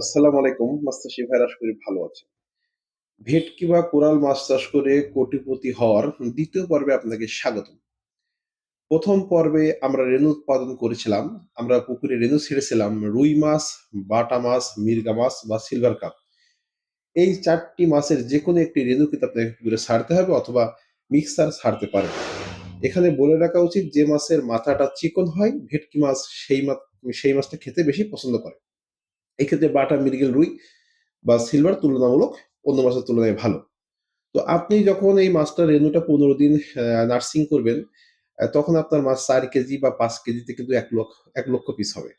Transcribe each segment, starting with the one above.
আসসালামু আলাইকুম মাস্টারশি ভাইয়ের আশা করি ভালো আছেন। ভেটকি বা কোরাল মাছ চাষ করে কোটিপতি হওয়ার দ্বিতীয় পর্বে আপনাকে স্বাগতম। প্রথম পর্বে আমরা রেণু উৎপাদন করেছিলাম, আমরা পুকুরে রেণু ছেড়েছিলাম, রুই মাছ, বাটা মাছ, মির্গা মাছ বা সিলভার কাপ। এই চারটি মাছের যে কোনো একটি রেণু কিন্তু আপনাকে পুকুরে ছাড়তে হবে অথবা মিক্সার ছাড়তে পারেন এখানে বলে রাখা উচিত, যে মাছের মাথাটা চিকন হয়, ভেটকি মাছ সেই সেই মাছটা খেতে বেশি পছন্দ করে। এক্ষেত্রে বাটা মৃগেল রুই বা সিলভার তুলনামূলক অন্য মাছের তুলনায় ভালো। তো আপনি যখন এই মাছটা রেনুটা পনেরো দিন নার্সিং করবেন তখন আপনার মাছ চার কেজি বা পাঁচ কেজিতে কিন্তু এক লক্ষ এক লক্ষ পিস হবে।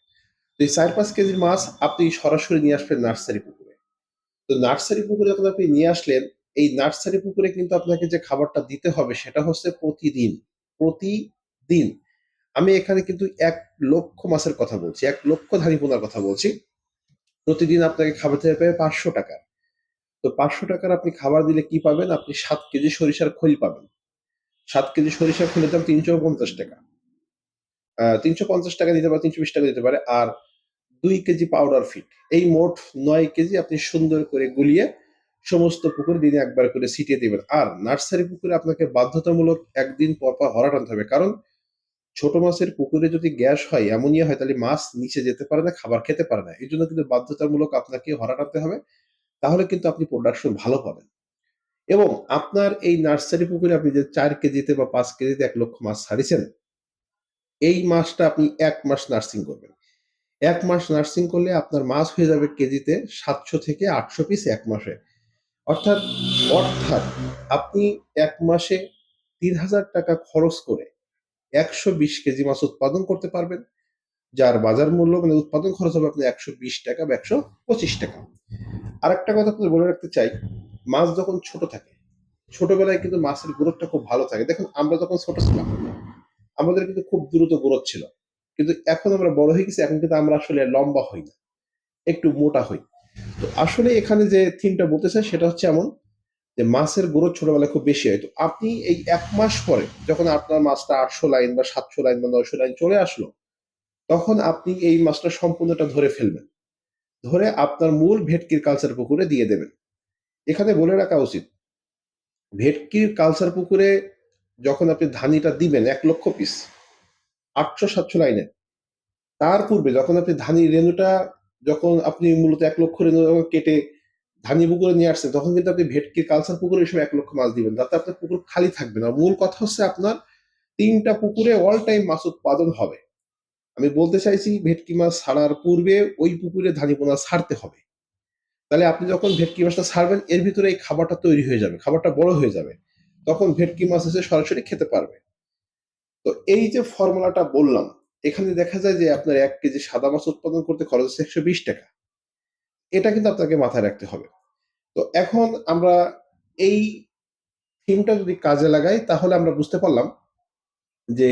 তো এই চার, পাঁচ কেজির মাছ আপনি সরাসরি নিয়ে আসবেন নার্সারি পুকুরে। তো নার্সারি পুকুরে যখন আপনি নিয়ে আসলেন, এই নার্সারি পুকুরে কিন্তু আপনাকে যে খাবারটা দিতে হবে সেটা হচ্ছে প্রতিদিন প্রতিদিন। আমি এখানে কিন্তু এক লক্ষ মাছের কথা বলছি, এক লক্ষ ধানি পোনার কথা বলছি। প্রতিদিন আপনাকে খাবার দিতে হবে পাঁচশো টাকা। তো পাঁচশো টাকার আপনি খাবার দিলে কি পাবেন? আপনি সাত কেজি সরিষার খৈল পাবেন। সাত কেজি সরিষার খৈলের দাম তিনশো পঞ্চাশ টাকা। তিনশো পঞ্চাশ টাকা দিতে পারে, তিনশো বিশ টাকা দিতে পারে। আর দুই কেজি পাউডার ফিট এই মোট নয় কেজি আপনি সুন্দর করে গুলিয়ে সমস্ত পুকুরে দিনে একবার করে ছিটিয়ে দেবেন। আর নার্সারি পুকুরে আপনাকে বাধ্যতামূলক একদিন পরপর পর হরা টানতে হবে। কারণ ছোট মাছের পুকুরে যদি গ্যাস হয়, অ্যামোনিয়া হয়, তাহলে মাছ নিচে যেতে পারে না, খাবার খেতে পারে না। এই জন্য কিন্তু বাধ্যতামূলক আপনাকে হরাটাতে হবে। তাহলে কিন্তু আপনি প্রোডাকশন ভালো পাবেন। এবং আপনার এই নার্সারি পুকুরে আপনি যে চার কেজিতে বা পাঁচ কেজিতে এক লক্ষ মাছ ছাড়িয়েছেন, এই মাছটা আপনি এক মাস নার্সিং করবেন। এক মাস নার্সিং করলে আপনার মাছ হয়ে যাবে কেজিতে সাতশো থেকে আটশো পিস এক মাসে। অর্থাৎ অর্থাৎ আপনি এক মাসে তিন হাজার টাকা খরচ করে একশো বিশ কেজি মাছ উৎপাদন করতে পারবেন, যার বাজার মূল্য মানে উৎপাদন খরচ হবে আপনার একশো বিশ টাকা বা একশো পঁচিশ টাকা। আর একটা কথা আপনাদের বলে রাখতে চাই, মাছ যখন ছোট থাকে, ছোটবেলায় কিন্তু মাছের গ্রোথটা খুব ভালো থাকে। দেখুন, আমরা যখন ছোট ছিলাম, আমাদের কিন্তু খুব দ্রুত গ্রোথ ছিল। কিন্তু এখন আমরা বড় হয়ে গেছি, এখন কিন্তু আমরা আসলে লম্বা হই না, একটু মোটা হই। তো আসলে এখানে যে থিমটা বলতে চাই, সেটা হচ্ছে এমন যে মাছের গ্রোথ ছোটবেলায় খুব বেশি হয়। তো আপনি এই এক মাস পরে যখন আপনার মাছটা আটশো লাইন বা সাতশো লাইন বা নয়শো লাইন চলে আসলো, তখন আপনি এই মাছটা সম্পূর্ণটা ধরে ফেলবেন। ধরে আপনার মূল ভেটকির কালচার পুকুরে দিয়ে দেবেন। এখানে বলে রাখা উচিত, ভেটকির কালচার পুকুরে যখন আপনি ধানিটা দিবেন এক লক্ষ পিস আটশো সাতশো লাইনে, তার পূর্বে যখন আপনি ধানি রেণুটা, যখন আপনি মূলত এক লক্ষ রেণু কেটে ধানি পুকুরে নিয়ে আসছেন, তখন কিন্তু আপনি ভেটকি কালচার পুকুরে এসব এক লক্ষ মাছ দিবেন, তাতে আপনার পুকুর খালি থাকবে না। মূল কথা হচ্ছে আপনার তিনটা পুকুরে অল টাইম মাছ উৎপাদন হবে। আমি বলতে চাইছি, ভেটকি মাছ ছাড়ার পূর্বে ওই পুকুরে ধানি পোনা ছাড়তে হবে। তাহলে আপনি যখন ভেটকি মাছটা ছাড়বেন, এর ভিতরে এই খাবারটা তৈরি হয়ে যাবে, খাবারটা বড় হয়ে যাবে। তখন ভেটকি মাছ এসে সরাসরি খেতে পারবে। তো এই যে ফর্মুলাটা বললাম, এখানে দেখা যায় যে আপনার এক কেজি সাদা মাছ উৎপাদন করতে খরচ হচ্ছে একশো বিশ টাকা। এটা কিন্তু আপনাকে মাথায় রাখতে হবে। তো এখন আমরা এই থিমটা যদি কাজে লাগাই, তাহলে আমরা বুঝতে পারলাম যে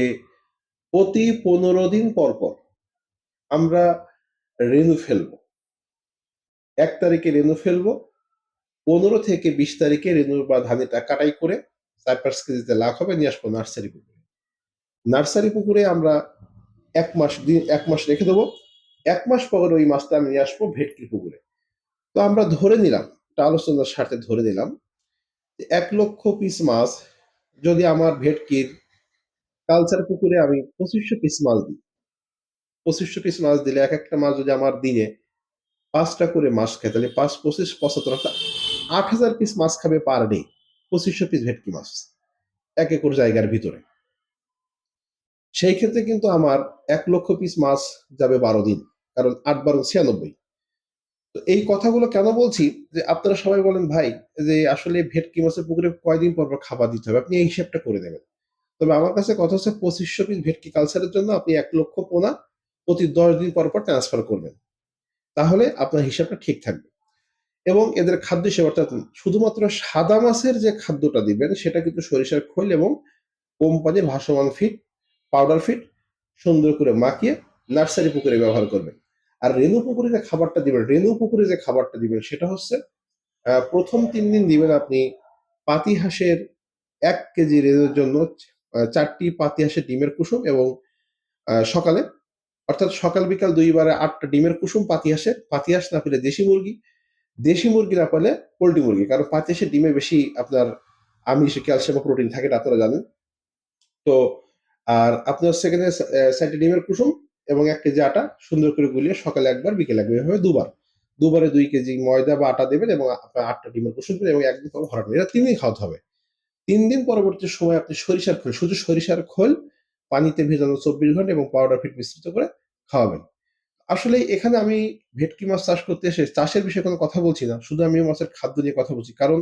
প্রতি পনেরো দিন পর পর আমরা রেণু ফেলব। এক তারিখে রেণু ফেলব, পনেরো থেকে বিশ তারিখে রেণু বা ধানেটা কাটাই করে পাঁচ কেজিতে লাখ হবে, নিয়ে আসব নার্সারি পুকুরে। নার্সারি পুকুরে আমরা এক মাস দিন, এক মাস রেখে দেবো। এক মাস পর ওই মাছটা আমি নিয়ে আসব ভেটকি পুকুরে। তো আমরা ধরে নিলাম, একটা আলোচনার স্বার্থে ধরে নিলাম এক লক্ষ পিস মাছ যদি আমার ভেটকির কালচার পুকুরে আমি পঁচিশশো পিস মাছ দিই। পঁচিশশো পিস মাছ দিলে এক একটা মাছ যদি আমার দিনে পাঁচটা করে মাছ খায়, তাহলে পাঁচ, পঁচিশ, পঁচাত্তর আট হাজার পিস মাছ খাবে পার ডে পঁচিশশো পিস ভেটকি মাছ এক একর জায়গার ভিতরে। সেই ক্ষেত্রে কিন্তু আমার এক লক্ষ পিস মাছ যাবে বারো দিন, কারণ আট বারো ছিয়ানব্বই। তো এই কথাগুলো কেন বলছি? যে আপনারা সবাই বলেন, ভাই, যে আসলে ভেটকি মাছের পুকুরে কয়দিন পর পর খাবার দিতে হবে? আপনি এই হিসাবটা করে দেবেন। তবে আমার কাছে কথা হচ্ছে পঁচিশশো পিস ভেটকি কালচারের জন্য আপনি এক লক্ষ পোনা প্রতি দশ দিন পর পর ট্রান্সফার করবেন। তাহলে আপনার হিসাবটা ঠিক থাকবে। এবং এদের খাদ্য হিসেবে অর্থাৎ শুধুমাত্র সাদা মাছের যে খাদ্যটা দিবেন, সেটা কিন্তু সরিষার খৈল এবং কোম্পানির ভাসমান ফিট পাউডার ফিট সুন্দর করে মাখিয়ে নার্সারি পুকুরে ব্যবহার করবেন। আর রেণু পুকুরে যে খাবারটা দিবেন রেণু পুকুরে যে খাবারটা দিবেন সেটা হচ্ছে প্রথম তিন দিন দিবেন আপনি পাতি হাঁসের এক কেজি রেণুর জন্য চারটি পাতি হাঁসের ডিমের কুসুম এবং সকালে অর্থাৎ সকাল বিকাল ২ আটটা ৮ টা ডিমের কুসুম, পাতিহাঁসের, পাতিহাঁস না পেলে দেশি মুরগি, দেশি মুরগি না পেলে পোল্ট্রি মুরগি। কারণ পাতি পাতিহাঁসের ডিমে বেশি আপনার আমিষ, ক্যালসিয়াম প্রোটিন থাকে আপনারা জানেন। তো আর আপনার সেখানে সা অ্যা ৪ টা ডিমের কুসুম এবং এক কেজি আটা সুন্দর করে গুলিয়ে সকালে একবার, বিকেলে একবার এভাবে দুবার। দুবারে ২ কেজি ময়দা বা আটা দেবেন এবং আপনার ৮ টা ডিমের কুসুম দিবেন এবং একদিন পর ভরাট এটা ৩ দিন খাওয়াতে হবে। তিন দিন পরবর্তী সময়ে আপনি সরিষার খোল, শুধু সরিষার খোল পানিতে ভেজানো ২৪ ঘণ্টা এবং পাউডার ফিট মিশ্রিত করে খাওয়াবেন। আসলে এখানে আমি ভেটকি মাছ চাষ করতে এসে চাষের বিষয়ে কোনো কথা বলছি না। শুধু আমি মাছের খাদ্য নিয়ে কথা বলছি। কারণ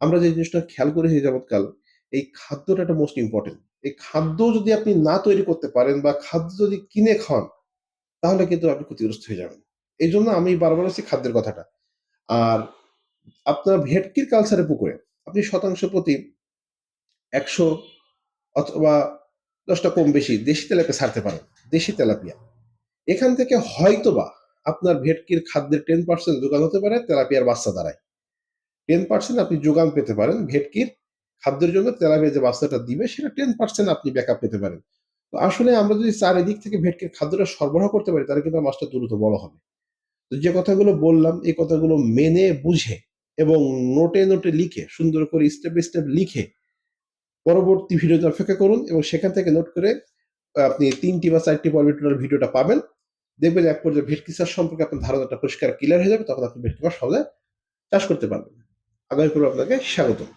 আমরা যে জিনিসটা খেয়াল করেছি যাবৎকাল, এই খাদ্যটা একটা মোস্ট ইম্পোর্টেন্ট। এই খাদ্য যদি আপনি না তৈরি করতে পারেন বা খাদ্য যদি কিনে খাওয়ান, তাহলে কিন্তু আপনি ক্ষতিগ্রস্ত হয়ে যাবেন। এই জন্য আমি বারবার বলছি খাদ্যের কথাটা। আর আপনার ভেটকির কালচারের পুকুরে আপনি শতাংশ প্রতি ১০০ অথবা দশটা কম বেশি দেশি তেলাপিয়া ছাড়তে পারেন। দেশি তেলাপিয়া। এখান থেকে হয়তোবা আপনার ভেটকির খাদ্যের 10% যোগান হতে পারে তেলাপিয়ার বাচ্চা দ্বারাই। 10% আপনি যোগান পেতে পারেন ভেটকির খাদ্যের জন্য তেলাপিয়া যে বাচ্চাটা দিবে সেটা 10% আপনি ব্যাকআপ পেতে পারেন। তো আসলে আমরা যদি চারিদিক থেকে ভেটকির খাদ্যটা সরবরাহ করতে পারি তাহলে কিন্তু মাছটা দ্রুত বড় হবে। তো যে কথাগুলো বললাম এই কথাগুলো মেনে বুঝে এবং নোটে, নোটে লিখে সুন্দর করে স্টেপ বাই স্টেপ লিখে পরবর্তী ভিডিওতে অপেক্ষা করুন এবং সেখান থেকে নোট করে আপনি তিনটি বা ৪ টি পর্বের টোটাল ভিডিওটা পাবেন। দেখবেন এক পর্যায়ে ভেটকি চাষ সম্পর্কে আপনার ধারণাটা পরিষ্কার ক্লিয়ার হয়ে যাবে। তখন আপনি ভেটকি মাছ সহজে চাষ করতে পারবেন। আগামী পর্বে আপনাকে স্বাগতম।